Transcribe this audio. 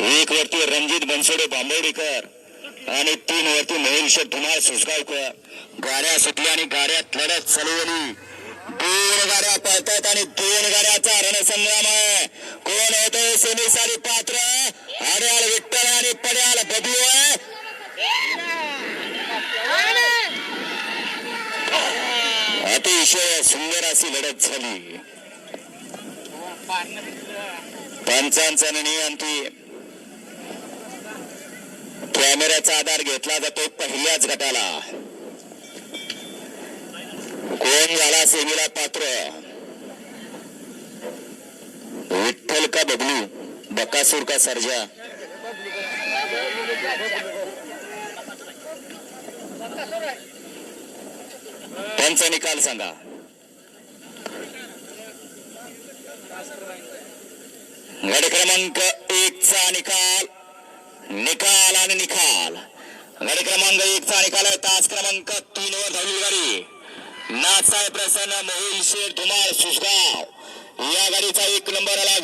एक वरती रणजित बनसोडे बांबवडीकर आणि तीन वरती महेश धुमाळ सुसगावकर गाड्या सुटल्या आणि गाड्या लढत चालवली. दोन गाड्या पळतात आणि दोन गाड्याचा रणसंग्राम आहे कोण होतोय सेमीसारी पात्र? आड्याल विठ्ठल आणि पड्याल बबलू आहे अतिशय सुंदर अशी लढत झाली. पंचांचा निर्णय अंती कॅमेऱ्याचा आधार घेतला जातो पहिल्याच गटाला. कोण झाला सेमीला पात्र? विठ्ठल का बबलू? बकासूर का सर्जा? त्यांचा निकाल सांगा. गड क्रमांक एक चा निकाल. निकाल आणि निकाल गाडी क्रमांक एक चा निकाल आहे. तास क्रमांक तीन वर धावली गाडी. नाथसाहेब प्रसन्न मोहिल शेठ धुमाळ सुसगाव या गाडीचा एक नंबर आला.